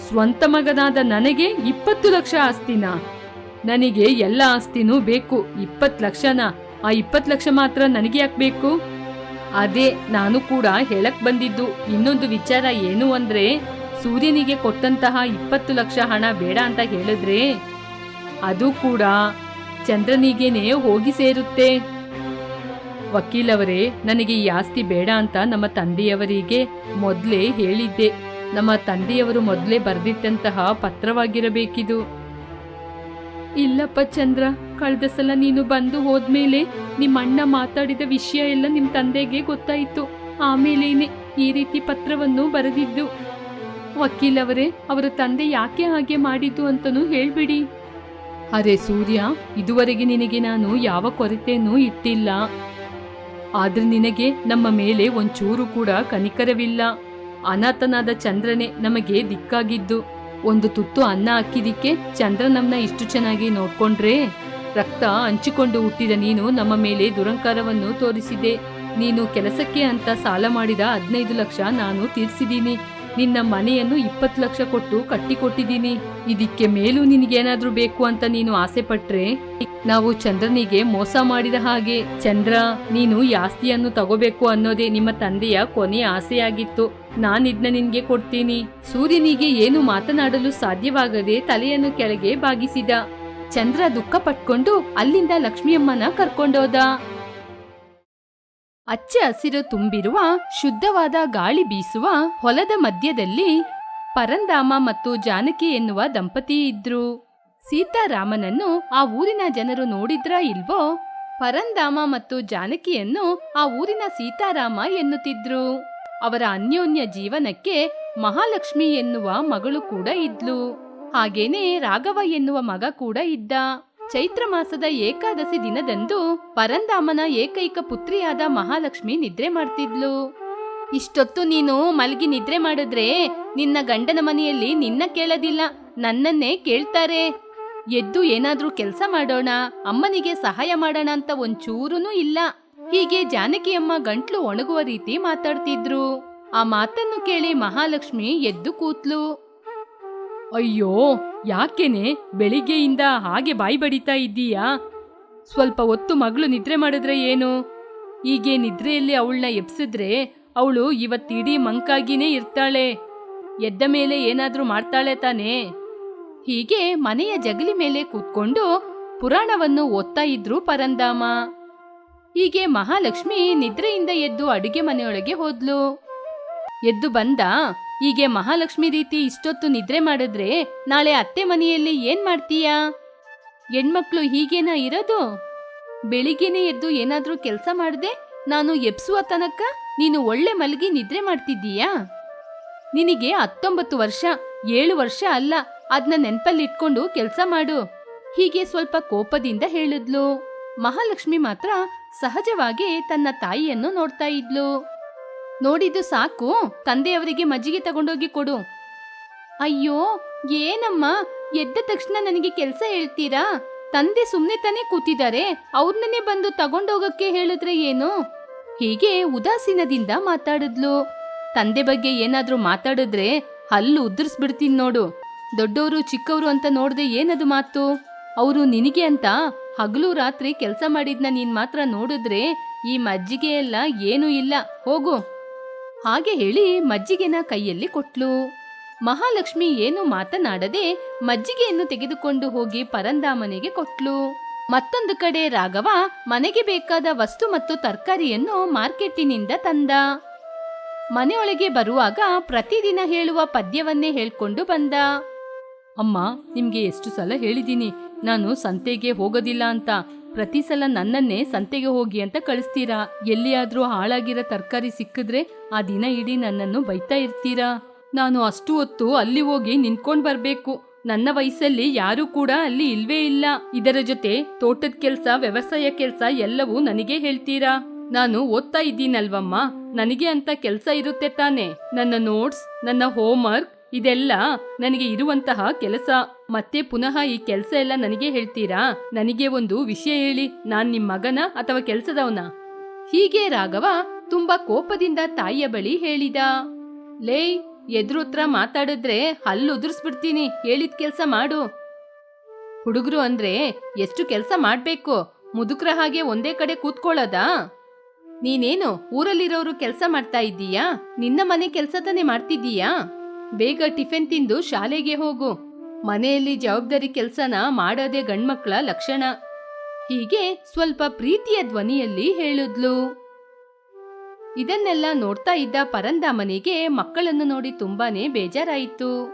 ಸ್ವಂತ ಮಗನಾದ ನನಗೆ ಇಪ್ಪತ್ತು ಲಕ್ಷ ಆಸ್ತಿನಾ? ನನಗೆ ಎಲ್ಲ ಆಸ್ತಿನೂ ಬೇಕು. ಇಪ್ಪತ್ತು ಲಕ್ಷನಾ? ಆ ಇಪ್ಪತ್ತು ಲಕ್ಷ ಮಾತ್ರ ನನಗೆ ಯಾಕೆ ಬೇಕು? ಅದೇ ನಾನು ಕೂಡ ಹೇಳಕ್ ಬಂದಿದ್ದು. ಇನ್ನೊಂದು ವಿಚಾರ ಏನು ಅಂದ್ರೆ, ಸೂರ್ಯನಿಗೆ ಕೊಟ್ಟಂತಹ ಇಪ್ಪತ್ತು ಲಕ್ಷ ಹಣ ಬೇಡ ಅಂತ ಹೇಳಿದ್ರೆ, ಅದು ಕೂಡ ಚಂದ್ರನಿಗೇನೆ ಹೋಗಿ ಸೇರುತ್ತೆ. ವಕೀಲವರೇ, ನನಗೆ ಈ ಆಸ್ತಿ ಬೇಡ ಅಂತ ನಮ್ಮ ತಂದೆಯವರಿಗೆ ಮೊದಲೇ ಹೇಳಿದ್ದೆ. ನಮ್ಮ ತಂದೆಯವರು ಮೊದಲೇ ಬರೆದಿಟ್ಟಂತಹ ಪತ್ರವಾಗಿರಬೇಕಿದು. ಇಲ್ಲಪ್ಪ ಚಂದ್ರ, ಕಳೆದ ಸಲ ನೀನು ಬಂದು ಹೋದ್ಮೇಲೆ ನಿಮ್ಮ ಅಣ್ಣ ಮಾತಾಡಿದ ವಿಷಯ ಎಲ್ಲ ನಿಮ್ಮ ತಂದೆಗೆ ಗೊತ್ತಾಯಿತು. ಆಮೇಲೇನೆ ಈ ರೀತಿ ಪತ್ರವನ್ನು ಬರೆದಿದ್ದು. ವಕೀಲವರೇ ಅವರ ತಂದೆ ಯಾಕೆ ಹಾಗೆ ಮಾಡಿದ್ದು ಅಂತನೂ ಹೇಳ್ಬಿಡಿ. ಅರೆ ಸೂರ್ಯ, ಇದುವರೆಗೆ ನಿನಗೆ ನಾನು ಯಾವ ಕೊರತೆಯನ್ನು ಇಟ್ಟಿಲ್ಲ. ಆದ್ರೆ ನಿನಗೆ ನಮ್ಮ ಮೇಲೆ ಒಂಚೂರು ಕೂಡ ಕನಿಕರವಿಲ್ಲ. ಅನಾಥನಾದ ಚಂದ್ರನೇ ನಮಗೆ ದಿಕ್ಕಾಗಿದ್ದು. ಒಂದು ತುತ್ತು ಅನ್ನ ಹಾಕಿದಿಕ್ಕೆ ಚಂದ್ರ ನಮ್ಮನ್ನ ಇಷ್ಟು ಚೆನ್ನಾಗಿ ನೋಡ್ಕೊಂಡ್ರೆ ರಕ್ತ ಹಂಚಿಕೊಂಡು ಹುಟ್ಟಿದ ನೀನು ನಮ್ಮ ಮೇಲೆ ದುರಂಕಾರವನ್ನು ತೋರಿಸಿದೆ. ನೀನು ಕೆಲಸಕ್ಕೆ ಅಂತ ಸಾಲ ಮಾಡಿದ ಹದಿನೈದು ಲಕ್ಷ ನಾನು ತೀರ್ಸಿದ್ದೀನಿ ನಿನ್ನ ಮನೆಯನ್ನು ಇಪ್ಪತ್ತು ಲಕ್ಷ ಕೊಟ್ಟು ಕಟ್ಟಿಕೊಟ್ಟಿದ್ದೀನಿ. ಇದಕ್ಕೆ ಮೇಲೂ ನಿನಗೇನಾದ್ರೂ ಬೇಕು ಅಂತ ನೀನು ಆಸೆ ಪಟ್ರೆ ನಾವು ಚಂದ್ರನಿಗೆ ಮೋಸ ಮಾಡಿದ ಹಾಗೆ. ಚಂದ್ರ, ನೀನು ಆಸ್ತಿಯನ್ನು ತಗೋಬೇಕು ಅನ್ನೋದೇ ನಿಮ್ಮ ತಂದೆಯ ಕೊನೆಯ ಆಸೆಯಾಗಿತ್ತು. ನಾನಿದ್ನ ನಿನ್ಗೆ ಕೊಡ್ತೀನಿ. ಸೂರ್ಯನಿಗೆ ಏನು ಮಾತನಾಡಲು ಸಾಧ್ಯವಾಗದೆ ತಲೆಯನ್ನು ಕೆಳಗೆ ಬಾಗಿಸಿದ. ಚಂದ್ರ ದುಃಖ ಪಟ್ಕೊಂಡು ಅಲ್ಲಿಂದ ಲಕ್ಷ್ಮಿಯಮ್ಮನ ಕರ್ಕೊಂಡೋದ. ಅಚ್ಚ ಹಸಿರು ತುಂಬಿರುವ, ಶುದ್ಧವಾದ ಗಾಳಿ ಬೀಸುವ ಹೊಲದ ಮಧ್ಯದಲ್ಲಿ ಪರಂದಾಮ ಮತ್ತು ಜಾನಕಿ ಎನ್ನುವ ದಂಪತಿ ಇದ್ರು. ಸೀತಾರಾಮನನ್ನು ಆ ಊರಿನ ಜನರು ನೋಡಿದ್ರಾ ಇಲ್ವೋ? ಪರಂದಾಮ ಮತ್ತು ಜಾನಕಿಯನ್ನು ಆ ಊರಿನ ಸೀತಾರಾಮ ಎನ್ನುತ್ತಿದ್ರು. ಅವರ ಅನ್ಯೋನ್ಯ ಜೀವನಕ್ಕೆ ಮಹಾಲಕ್ಷ್ಮಿ ಎನ್ನುವ ಮಗಳು ಕೂಡ ಇದ್ಲು. ಹಾಗೇನೇ ರಾಘವ ಎನ್ನುವ ಮಗ ಕೂಡ ಇದ್ದ. ಚೈತ್ರ ಮಾಸದ ಏಕಾದಶಿ ದಿನದಂದು ಪರಂದಾಮನ ಏಕೈಕ ಪುತ್ರಿಯಾದ ಮಹಾಲಕ್ಷ್ಮಿ ನಿದ್ರೆ ಮಾಡ್ತಿದ್ಲು. ಇಷ್ಟೊತ್ತು ನೀನು ಮಲಗಿ ನಿದ್ರೆ ಮಾಡಿದ್ರೆ ನಿನ್ನ ಗಂಡನ ಮನೆಯಲ್ಲಿ ನಿನ್ನ ಕೇಳೋದಿಲ್ಲ, ನನ್ನನ್ನೇ ಕೇಳ್ತಾರೆ. ಎದ್ದು ಏನಾದ್ರೂ ಕೆಲಸ ಮಾಡೋಣ, ಅಮ್ಮನಿಗೆ ಸಹಾಯ ಮಾಡೋಣ ಅಂತ ಒಂಚೂರೂ ಇಲ್ಲ. ಹೀಗೆ ಜಾನಕಿಯಮ್ಮ ಗಂಟ್ಲು ಒಣಗುವ ರೀತಿ ಮಾತಾಡ್ತಿದ್ರು. ಆ ಮಾತನ್ನು ಕೇಳಿ ಮಹಾಲಕ್ಷ್ಮಿ ಎದ್ದು ಕೂತ್ಲು. ಅಯ್ಯೋ, ಯಾಕೆನೆ ಬೆಳಿಗ್ಗೆಯಿಂದ ಹಾಗೆ ಬಾಯಿ ಬಡಿತಾ ಇದ್ದೀಯಾ? ಸ್ವಲ್ಪ ಹೊತ್ತು ಮಗಳು ನಿದ್ರೆ ಮಾಡಿದ್ರೆ ಏನು? ಹೀಗೆ ನಿದ್ರೆಯಲ್ಲಿ ಅವಳನ್ನ ಎಬ್ಸಿದ್ರೆ ಅವಳು ಇವತ್ತಿಡೀ ಮಂಕಾಗಿನೇ ಇರ್ತಾಳೆ. ಎದ್ದ ಮೇಲೆ ಏನಾದರೂ ಮಾಡ್ತಾಳೆ ತಾನೇ? ಹೀಗೆ ಮನೆಯ ಜಗಲಿ ಮೇಲೆ ಕೂತ್ಕೊಂಡು ಪುರಾಣವನ್ನು ಓದ್ತಾ ಇದ್ರು ಪರಂದಾಮ. ಹೀಗೆ ಮಹಾಲಕ್ಷ್ಮಿ ನಿದ್ರೆಯಿಂದ ಎದ್ದು ಅಡುಗೆ ಮನೆಯೊಳಗೆ ಹೋದ್ಲು. ಎದ್ದು ಬಂದ ಹೀಗೆ ಮಹಾಲಕ್ಷ್ಮಿ ರೀತಿ ಇಷ್ಟೊತ್ತು ನಿದ್ರೆ ಮಾಡಿದ್ರೆ ನಾಳೆ ಅತ್ತೆ ಮನೆಯಲ್ಲಿ ಏನ್ ಮಾಡ್ತೀಯಾ? ಹೆಣ್ಮಕ್ಳು ಹೀಗೇನಾ ಇರೋದು? ಬೆಳಿಗ್ಗೆನೆ ಎದ್ದು ಏನಾದ್ರೂ ಕೆಲಸ ಮಾಡ್ದೆ ನಾನು ಎಬ್ಸುವ ತನಕ ನೀನು ಒಳ್ಳೆ ಮಲಗಿ ನಿದ್ರೆ ಮಾಡ್ತಿದ್ದೀಯಾ? ನಿನಗೆ ಹತ್ತೊಂಬತ್ತು ವರ್ಷ, ಏಳು ವರ್ಷ ಅಲ್ಲ ಅದನ್ನ ನೆನ್ಪಲ್ಲಿಟ್ಕೊಂಡು ಕೆಲಸ ಮಾಡು. ಹೀಗೆ ಸ್ವಲ್ಪ ಕೋಪದಿಂದ ಹೇಳಿದ್ಲು. ಮಹಾಲಕ್ಷ್ಮಿ ಮಾತ್ರ ಸಹಜವಾಗಿ ತನ್ನ ತಾಯಿಯನ್ನು ನೋಡ್ತಾ ಇದ್ಲು. ನೋಡಿದ್ದು ಸಾಕು. ತಂದೆಯವರಿಗೆ ಮಜ್ಜಿಗೆ ತಗೊಂಡೋಗಿ ಕೊಡು. ಅಯ್ಯೋ, ಏನಮ್ಮ? ಎದ್ದ ತಕ್ಷಣ ನನಗೆ ಕೆಲಸ ಹೇಳ್ತೀರಾ? ತಂದೆ ಸುಮ್ನೆ ತಾನೇ ಕೂತಿದ್ದಾರೆ. ಅವ್ರನ್ನೇ ಬಂದು ತಗೊಂಡೋಗಕ್ಕೆ ಹೇಳಿದ್ರೆ ಏನು? ಹೀಗೆ ಉದಾಸೀನದಿಂದ ಮಾತಾಡಿದ್ಲು. ತಂದೆ ಬಗ್ಗೆ ಏನಾದ್ರೂ ಮಾತಾಡಿದ್ರೆ ಹಲ್ಲು ಉದುರಿಸ್ಬಿಡ್ತೀನಿ ನೋಡು. ದೊಡ್ಡವರು ಚಿಕ್ಕವರು ಅಂತ ನೋಡ್ದೆ ಏನದು ಮಾತು? ಅವರು ನಿನಗೆ ಅಂತ ಹಗಲು ರಾತ್ರಿ ಕೆಲಸ ಮಾಡಿದ್ನ ನೀನ್ ಮಾತ್ರ ನೋಡಿದ್ರೆ ಈ ಮಜ್ಜಿಗೆ ಎಲ್ಲ ಏನೂ ಇಲ್ಲ. ಹೋಗು. ಹಾಗೆ ಹೇಳಿ ಮಜ್ಜಿಗೆನ ಕೈಯಲ್ಲಿ ಕೊಟ್ಲು. ಮಹಾಲಕ್ಷ್ಮಿ ಏನು ಮಾತನಾಡದೆ ಮಜ್ಜಿಗೆಯನ್ನು ತೆಗೆದುಕೊಂಡು ಹೋಗಿ ಪರಂದಾಮನಿಗೆ ಕೊಟ್ಲು. ಮತ್ತೊಂದು ಕಡೆ ರಾಘವ ಮನೆಗೆ ಬೇಕಾದ ವಸ್ತು ಮತ್ತು ತರಕಾರಿಯನ್ನು ಮಾರ್ಕೆಟಿನಿಂದ ತಂದ. ಮನೆಯೊಳಗೆ ಬರುವಾಗ ಪ್ರತಿದಿನ ಹೇಳುವ ಪದ್ಯವನ್ನೇ ಹೇಳ್ಕೊಂಡು ಬಂದ. ಅಮ್ಮ, ನಿಮ್ಗೆ ಎಷ್ಟು ಸಲ ಹೇಳಿದ್ದೀನಿ, ನಾನು ಸಂತೆಗೆ ಹೋಗೋದಿಲ್ಲ ಅಂತ. ಪ್ರತಿ ಸಲ ನನ್ನನ್ನೇ ಸಂತೆಗೆ ಹೋಗಿ ಅಂತ ಕಳಿಸ್ತೀರಾ? ಎಲ್ಲಿಯಾದರೂ ಹಾಳಾಗಿರೋ ತರಕಾರಿ ಸಿಕ್ಕಿದ್ರೆ ಆ ದಿನ ಇಡೀ ನನ್ನನ್ನು ಬೈತಾ ಇರ್ತೀರಾ? ನಾನು ಅಷ್ಟು ಹೊತ್ತು ಅಲ್ಲಿ ಹೋಗಿ ನಿಂತ್ಕೊಂಡ್ ಬರಬೇಕು. ನನ್ನ ವಯಸ್ಸಲ್ಲಿ ಯಾರೂ ಕೂಡ ಅಲ್ಲಿ ಇಲ್ವೇ ಇಲ್ಲ. ಇದರ ಜೊತೆ ತೋಟದ ಕೆಲಸ, ವ್ಯವಸಾಯ ಕೆಲಸ ಎಲ್ಲವೂ ನನಗೆ ಹೇಳ್ತೀರಾ? ನಾನು ಓದ್ತಾ ಇದ್ದೀನಲ್ವಮ್ಮ. ನನಗೆ ಅಂತ ಕೆಲಸ ಇರುತ್ತೆ ತಾನೆ. ನನ್ನ ನೋಟ್ಸ್, ನನ್ನ ಹೋಮ್ವರ್ಕ್ ಇದೆಲ್ಲ ನನಗೆ ಇರುವಂತಹ ಕೆಲಸ. ಮತ್ತೆ ಪುನಃ ಈ ಕೆಲಸ ಎಲ್ಲ ನನಗೆ ಹೇಳ್ತೀರಾ? ನನಗೆ ಒಂದು ವಿಷಯ ಹೇಳಿ. ನಾನ್ ನಿಮ್ ಮಗನ ಅಥವಾ ಕೆಲ್ಸದವನ? ಹೀಗೆ ರಾಘವ ತುಂಬಾ ಕೋಪದಿಂದ ತಾಯಿಯ ಬಳಿ ಹೇಳಿದ. ಲೇ, ಎದುರುತ್ರ ಮಾತಾಡಿದ್ರೆ ಹಲ್ಲು ಉದುರಿಸ್ಬಿಡ್ತೀನಿ. ಹೇಳಿದ ಕೆಲಸ ಮಾಡು. ಹುಡುಗರು ಅಂದ್ರೆ ಎಷ್ಟು ಕೆಲಸ ಮಾಡ್ಬೇಕು? ಮುದುಕ್ರ ಹಾಗೆ ಒಂದೇ ಕಡೆ ಕೂತ್ಕೊಳ್ಳೋದಾ? ನೀನೇನು ಊರಲ್ಲಿರೋರು ಕೆಲಸ ಮಾಡ್ತಾ ಇದ್ದೀಯಾ? ನಿನ್ನ ಮನೆ ಕೆಲಸ ತಾನೇ ಮಾಡ್ತಿದ್ದೀಯಾ? ಬೇಗ ಟಿಫಿನ್ ತಿಂದು ಶಾಲೆಗೆ ಹೋಗು. ಮನೆಯಲ್ಲಿ ಜವಾಬ್ದಾರಿ ಕೆಲಸನ ಮಾಡೋದೇ ಗಂಡ್ಮಕ್ಳ ಲಕ್ಷಣ. ಹೀಗೆ ಸ್ವಲ್ಪ ಪ್ರೀತಿಯ ಧ್ವನಿಯಲ್ಲಿ ಹೇಳಿದ್ಲು. ಇದನ್ನೆಲ್ಲ ನೋಡ್ತಾ ಇದ್ದ ಪರಂದಾಮನಿಗೆ ಮಕ್ಕಳನ್ನು ನೋಡಿ ತುಂಬಾನೇ ಬೇಜಾರಾಯಿತು.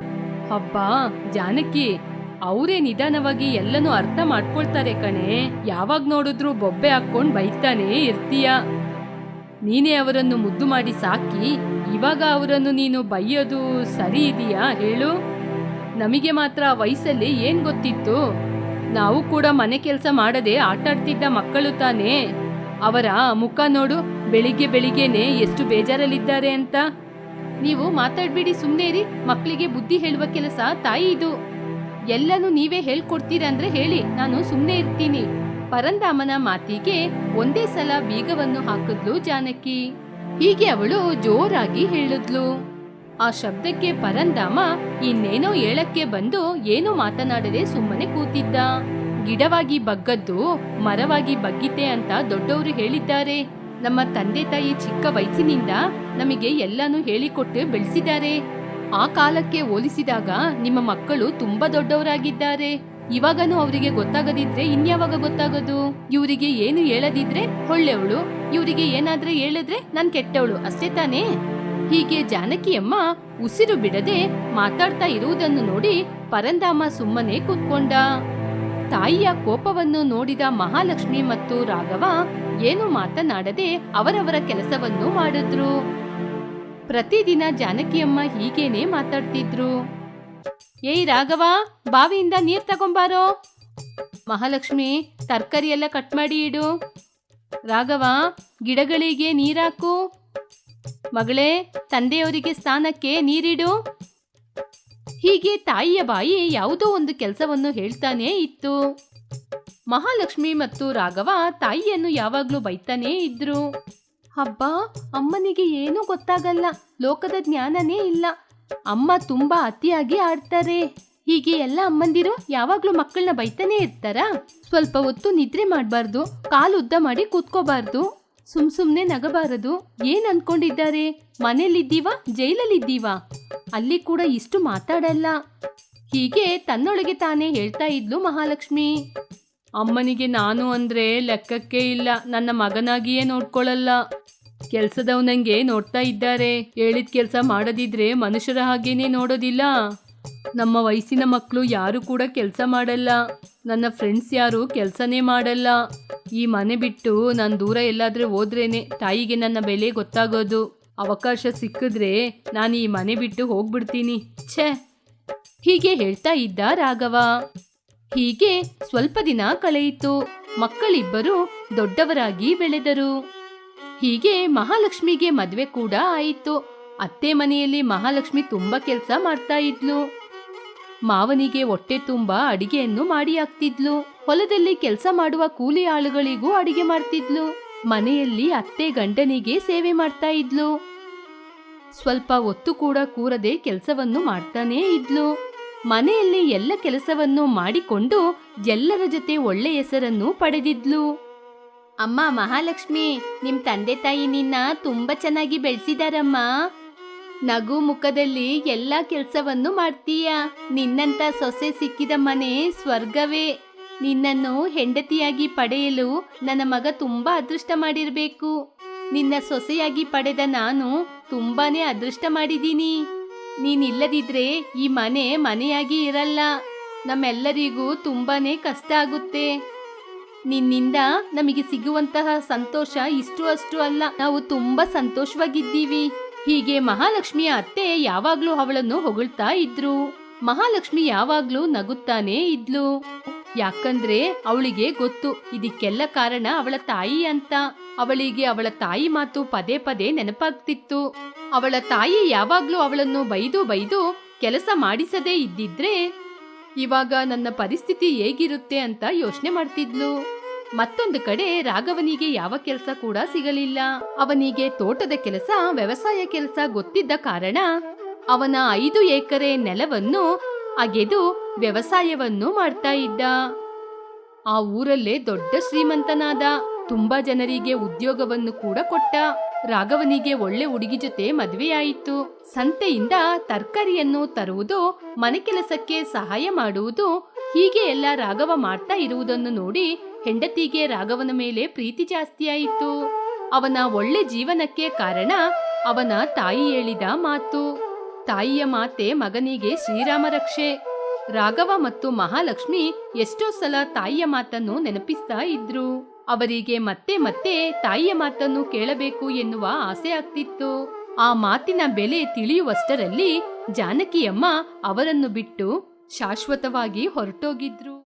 ಅಬ್ಬಾ, ಜಾನಕಿ, ಅವರೇ ನಿಧಾನವಾಗಿ ಎಲ್ಲನೂ ಅರ್ಥ ಮಾಡ್ಕೊಳ್ತಾರೆ ಕಣೆ. ಯಾವಾಗ ನೋಡಿದ್ರು ಬೊಬ್ಬೆ ಹಾಕೊಂಡ್ ಬೈತಾನೆ ಇರ್ತೀಯ. ನೀನೇ ಅವರನ್ನು ಮುದ್ದು ಮಾಡಿ ಸಾಕಿ, ಇವಾಗ ಅವರನ್ನು ನೀನು ಬೈಯೋದು ಸರಿ ಇದೆಯಾ ಹೇಳು. ನಮಗೆ ಮಾತ್ರ ವಯಸ್ಸಲ್ಲಿ ಏನ್ ಗೊತ್ತಿತ್ತು? ನಾವು ಕೂಡ ಮನೆ ಕೆಲಸ ಮಾಡದೆ ಆಟಾಡ್ತಿದ್ದ ಮಕ್ಕಳು ತಾನೇ. ಅವರ ಮುಖ ನೋಡು, ಬೆಳಿಗ್ಗೆ ಬೆಳಿಗ್ಗೆನೆ ಎಷ್ಟು ಬೇಜಾರಲ್ಲಿದ್ದಾರೆ ಅಂತ. ನೀವು ಮಾತಾಡ್ಬಿಡಿ ಸುಮ್ಮನೆ ಮಕ್ಕಳಿಗೆ ಬುದ್ಧಿ ಹೇಳುವ ಕೆಲಸ ತಾಯಿ ಇದು. ಎಲ್ಲನೂ ನೀವೇ ಹೇಳ್ಕೊಡ್ತೀರಾ ಅಂದ್ರೆ ಹೇಳಿ, ನಾನು ಸುಮ್ಮನೆ ಇರ್ತೀನಿ. ಪರಂದಾಮನ ಮಾತಿಗೆ ಒಂದೇ ಸಲ ಬೀಗವನ್ನು ಹಾಕಿದ್ಲು ಜಾನಕಿ. ಹೀಗೆ ಅವಳು ಜೋರಾಗಿ ಹೇಳಿದ್ಲು. ಆ ಶಬ್ದಕ್ಕೆ ಪರಂಧಾಮ ಇನ್ನೇನೋ ಏಳಕ್ಕೆ ಬಂದು ಏನೂ ಮಾತನಾಡದೆ ಸುಮ್ಮನೆ ಕೂತಿದ್ದ. ಗಿಡವಾಗಿ ಬಗ್ಗದ್ದು, ಮರವಾಗಿ ಬಗ್ಗಿತೆ ಅಂತ ದೊಡ್ಡವರು ಹೇಳಿದ್ದಾರೆ. ನಮ್ಮ ತಂದೆ ತಾಯಿ ಚಿಕ್ಕ ವಯಸ್ಸಿನಿಂದ ನಮಗೆ ಎಲ್ಲಾನು ಹೇಳಿಕೊಟ್ಟು ಬೆಳೆಸಿದ್ದಾರೆ. ಆ ಕಾಲಕ್ಕೆ ಹೋಲಿಸಿದಾಗ ನಿಮ್ಮ ಮಕ್ಕಳು ತುಂಬಾ ದೊಡ್ಡವರಾಗಿದ್ದಾರೆ. ಇವಾಗನೂ ಅವರಿಗೆ ಗೊತ್ತಾಗದಿದ್ರೆ ಇನ್ಯಾವಾಗ ಗೊತ್ತಾಗೋದು? ಇವರಿಗೆ ಏನು ಹೇಳದಿದ್ರೆ ಒಳ್ಳೆಯವಳು, ಇವರಿಗೆ ಏನಾದ್ರೆ ಹೇಳಿದ್ರೆ ನಾನ್ ಕೆಟ್ಟವಳು, ಅಷ್ಟೇ ತಾನೇ? ಹೀಗೆ ಜಾನಕಿಯಮ್ಮ ಉಸಿರು ಬಿಡದೆ ಮಾತಾಡ್ತಾ ಇರುವುದನ್ನು ನೋಡಿ ಪರಂದಾಮ ಸುಮ್ಮನೆ ಕೂತ್ಕೊಂಡ. ತಾಯಿಯ ಕೋಪವನ್ನು ನೋಡಿದ ಮಹಾಲಕ್ಷ್ಮಿ ಮತ್ತು ರಾಘವ ಏನು ಮಾತನಾಡದೆ ಅವರವರ ಕೆಲಸವನ್ನು ಮಾಡಿದ್ರು. ಪ್ರತಿದಿನ ಜಾನಕಿಯಮ್ಮ ಹೀಗೇನೆ ಮಾತಾಡ್ತಿದ್ರು. ಏಯ್ ರಾಘವ, ಬಾವಿಯಿಂದ ನೀರ್ ತಗೊಂಬಾರೋ? ಮಹಾಲಕ್ಷ್ಮಿ, ತರಕಾರಿ ಎಲ್ಲ ಕಟ್ ಮಾಡಿ ಇಡು. ರಾಘವ, ಗಿಡಗಳಿಗೆ ನೀರಾಕು ಮಗಳೇ, ತಂದೆಯವರಿಗೆ ಸ್ನಾನಕ್ಕೆ ನೀರಿಡು. ಹೀಗೆ ತಾಯಿಯ ಬಾಯಿ ಯಾವುದೋ ಒಂದು ಕೆಲಸವನ್ನು ಹೇಳ್ತಾನೇ ಇತ್ತು. ಮಹಾಲಕ್ಷ್ಮಿ ಮತ್ತು ರಾಘವ ತಾಯಿಯನ್ನು ಯಾವಾಗ್ಲೂ ಬೈತಾನೇ ಇದ್ರು. ಹಬ್ಬ ಅಮ್ಮನಿಗೆ ಏನೂ ಗೊತ್ತಾಗಲ್ಲ, ಲೋಕದ ಜ್ಞಾನನೇ ಇಲ್ಲ. ಅಮ್ಮ ತುಂಬಾ ಅತಿಯಾಗಿ ಆಡ್ತಾರೆ. ಹೀಗೆ ಎಲ್ಲ ಅಮ್ಮಂದಿರು ಯಾವಾಗ್ಲೂ ಮಕ್ಕಳನ್ನ ಬೈತಾನೆ ಇರ್ತಾರಾ? ಸ್ವಲ್ಪ ಹೊತ್ತು ನಿದ್ರೆ ಮಾಡಬಾರ್ದು, ಕಾಲು ಉದ್ದ ಮಾಡಿ ಕೂತ್ಕೋಬಾರ್ದು. ಸುಮ್ ಸುಮ್ನೆ ನಗಬಾರದು. ಏನ್ ಅನ್ಕೊಂಡಿದ್ದಾರೆ? ಮನೇಲಿದ್ದೀವಾ ಜೈಲಲ್ಲಿದ್ದೀವಾ? ಅಲ್ಲಿ ಕೂಡ ಇಷ್ಟು ಮಾತಾಡಲ್ಲ. ಹೀಗೆ ತನ್ನೊಳಗೆ ತಾನೇ ಹೇಳ್ತಾ ಇದ್ಲು ಮಹಾಲಕ್ಷ್ಮಿ. ಅಮ್ಮನಿಗೆ ನಾನು ಅಂದ್ರೆ ಲೆಕ್ಕಕ್ಕೆ ಇಲ್ಲ. ನನ್ನ ಮಗನಾಗಿಯೇ ನೋಡ್ಕೊಳ್ಳಲ್ಲ ಕೆಲ್ಸದವನಂಗೆ ನೋಡ್ತಾ ಇದ್ದಾರೆ. ಹೇಳಿದ ಕೆಲಸ ಮಾಡದಿದ್ರೆ ಮನುಷ್ಯರ ಹಾಗೇನೆ ನೋಡೋದಿಲ್ಲ. ನಮ್ಮ ವಯಸ್ಸಿನ ಮಕ್ಕಳು ಯಾರು ಕೂಡ ಕೆಲಸ ಮಾಡಲ್ಲ. ನನ್ನ ಫ್ರೆಂಡ್ಸ್ ಯಾರು ಕೆಲಸನೇ ಮಾಡಲ್ಲ. ಈ ಮನೆ ಬಿಟ್ಟು ನಾನು ದೂರ ಎಲ್ಲಾದ್ರೆ ಹೋದ್ರೇನೆ ತಾಯಿಗೆ ನನ್ನ ಬೆಲೆ ಗೊತ್ತಾಗೋದು. ಅವಕಾಶ ಸಿಕ್ಕಿದ್ರೆ ನಾನು ಈ ಮನೆ ಬಿಟ್ಟು ಹೋಗ್ಬಿಡ್ತೀನಿ. ಛೇ! ಹೀಗೆ ಹೇಳ್ತಾ ಇದ್ದ ರಾಘವ. ಹೀಗೆ ಸ್ವಲ್ಪ ದಿನ ಕಳೆಯಿತು. ಮಕ್ಕಳಿಬ್ಬರು ದೊಡ್ಡವರಾಗಿ ಬೆಳೆದರು. ಹೀಗೆ ಮಹಾಲಕ್ಷ್ಮಿಗೆ ಮದುವೆ ಕೂಡ ಆಯಿತು. ಅತ್ತೆ ಮನೆಯಲ್ಲಿ ಮಹಾಲಕ್ಷ್ಮಿ ತುಂಬಾ ಕೆಲಸ ಮಾಡ್ತಾ ಇದ್ಲು. ಮಾವನಿಗೆ ಹೊಟ್ಟೆ ತುಂಬಾ ಅಡಿಗೆಯನ್ನು ಮಾಡಿ ಹಾಕ್ತಿದ್ಲು. ಹೊಲದಲ್ಲಿ ಕೆಲಸ ಮಾಡುವ ಕೂಲಿ ಆಳುಗಳಿಗೂ ಅಡಿಗೆ ಮಾಡ್ತಿದ್ಲು. ಮನೆಯಲ್ಲಿ ಅತ್ತೆ ಗಂಡನಿಗೆ ಸೇವೆ ಮಾಡ್ತಾ ಇದ್ಲು. ಸ್ವಲ್ಪ ಒತ್ತು ಕೂಡ ಕೂರದೆ ಕೆಲಸವನ್ನು ಮಾಡ್ತಾನೇ ಇದ್ಲು. ಮನೆಯಲ್ಲಿ ಎಲ್ಲ ಕೆಲಸವನ್ನು ಮಾಡಿಕೊಂಡು ಎಲ್ಲರ ಜೊತೆ ಒಳ್ಳೆ ಹೆಸರನ್ನು ಪಡೆದಿದ್ಲು. ಅಮ್ಮ ಮಹಾಲಕ್ಷ್ಮಿ, ನಿಮ್ ತಂದೆ ತಾಯಿ ನಿನ್ನ ತುಂಬಾ ಚೆನ್ನಾಗಿ ಬೆಳೆಸಿದಾರಮ್ಮ. ನಗು ಮುಖದಲ್ಲಿ ಎಲ್ಲ ಕೆಲಸವನ್ನು ಮಾಡ್ತೀಯ? ನಿನ್ನಂತ ಸೊಸೆ ಸಿಕ್ಕಿದ ಮನೆ ಸ್ವರ್ಗವೇ. ನಿನ್ನನ್ನು ಹೆಂಡತಿಯಾಗಿ ಪಡೆಯಲು ನನ್ನ ಮಗ ತುಂಬಾ ಅದೃಷ್ಟ ಮಾಡಿರಬೇಕು. ನಿನ್ನ ಸೊಸೆಯಾಗಿ ಪಡೆದ ನಾನು ತುಂಬಾನೇ ಅದೃಷ್ಟ ಮಾಡಿದ್ದೀನಿ. ನೀನಿಲ್ಲದಿದ್ರೆ ಈ ಮನೆ ಮನೆಯಾಗಿ ಇರಲ್ಲ. ನಮ್ಮೆಲ್ಲರಿಗೂ ತುಂಬಾನೇ ಕಷ್ಟ ಆಗುತ್ತೆ. ನಿನ್ನಿಂದ ನಮಗೆ ಸಿಗುವಂತಹ ಸಂತೋಷ ಇಷ್ಟು ಅಷ್ಟು ಅಲ್ಲ. ನಾವು ತುಂಬಾ ಸಂತೋಷವಾಗಿದ್ದೀವಿ. ಹೀಗೆ ಮಹಾಲಕ್ಷ್ಮಿಯ ಅತ್ತೆ ಯಾವಾಗ್ಲೂ ಅವಳನ್ನು ಹೊಗಳ್ತಾ ಇದ್ರು. ಮಹಾಲಕ್ಷ್ಮಿ ಯಾವಾಗ್ಲೂ ನಗುತ್ತಾನೇ ಇದ್ಲು. ಯಾಕಂದ್ರೆ ಅವಳಿಗೆ ಗೊತ್ತು, ಇದಕ್ಕೆಲ್ಲ ಕಾರಣ ಅವಳ ತಾಯಿ ಅಂತ. ಅವಳಿಗೆ ಅವಳ ತಾಯಿ ಮಾತು ಪದೇ ಪದೇ ನೆನಪಾಗ್ತಿತ್ತು. ಅವಳ ತಾಯಿ ಯಾವಾಗ್ಲೂ ಅವಳನ್ನು ಬೈದು ಬೈದು ಕೆಲಸ ಮಾಡಿಸದೇ ಇದ್ದಿದ್ರೆ ಇವಾಗ ನನ್ನ ಪರಿಸ್ಥಿತಿ ಹೇಗಿರುತ್ತೆ ಅಂತ ಯೋಚನೆ ಮಾಡ್ತಿದ್ಲು. ಮತ್ತೊಂದು ಕಡೆ ರಾಘವನಿಗೆ ಯಾವ ಕೆಲಸ ಕೂಡ ಸಿಗಲಿಲ್ಲ. ಅವನಿಗೆ ತೋಟದ ಕೆಲಸ, ವ್ಯವಸಾಯ ಕೆಲಸ ಗೊತ್ತಿದ್ದ ಕಾರಣ ಅವನ ಐದು ಎಕರೆ ನೆಲವನ್ನು ಅಗೆದು ವ್ಯವಸಾಯವನ್ನು ಮಾಡ್ತಾ ಇದ್ದ. ಆ ಊರಲ್ಲೇ ದೊಡ್ಡ ಶ್ರೀಮಂತನಾದ, ತುಂಬಾ ಜನರಿಗೆ ಉದ್ಯೋಗವನ್ನು ಕೂಡ ಕೊಟ್ಟ. ರಾಘವನಿಗೆ ಒಳ್ಳೆ ಹುಡುಗಿ ಜೊತೆ ಮದುವೆಯಾಯಿತು. ಸಂತೆಯಿಂದ ತರಕಾರಿಯನ್ನು ತರುವುದು, ಮನೆ ಕೆಲಸಕ್ಕೆ ಸಹಾಯ ಮಾಡುವುದು ಹೀಗೆ ಎಲ್ಲ ರಾಘವ ಮಾಡ್ತಾ ಇರುವುದನ್ನು ನೋಡಿ ಹೆಂಡತಿಗೆ ರಾಘವನ ಮೇಲೆ ಪ್ರೀತಿ ಜಾಸ್ತಿಯಾಯಿತು ಅವನ ಒಳ್ಳೆ ಜೀವನಕ್ಕೆ ಕಾರಣ ಅವನ ತಾಯಿ ಹೇಳಿದ ಮಾತು. ತಾಯಿಯ ಮಾತೆ ಮಗನಿಗೆ ಶ್ರೀರಾಮ ರಕ್ಷೆ. ರಾಘವ ಮತ್ತು ಮಹಾಲಕ್ಷ್ಮಿ ಎಷ್ಟೋ ಸಲ ತಾಯಿಯ ಮಾತನ್ನು ನೆನಪಿಸ್ತಾ ಇದ್ರು. ಅವರಿಗೆ ಮತ್ತೆ ಮತ್ತೆ ತಾಯಿಯ ಮಾತನ್ನು ಕೇಳಬೇಕು ಎನ್ನುವ ಆಸೆ ಆಗ್ತಿತ್ತು. ಆ ಮಾತಿನ ಬೆಲೆ ತಿಳಿಯುವಷ್ಟರಲ್ಲಿ ಜಾನಕಿಯಮ್ಮ ಅವರನ್ನು ಬಿಟ್ಟು ಶಾಶ್ವತವಾಗಿ ಹೊರಟೋಗಿದ್ರು.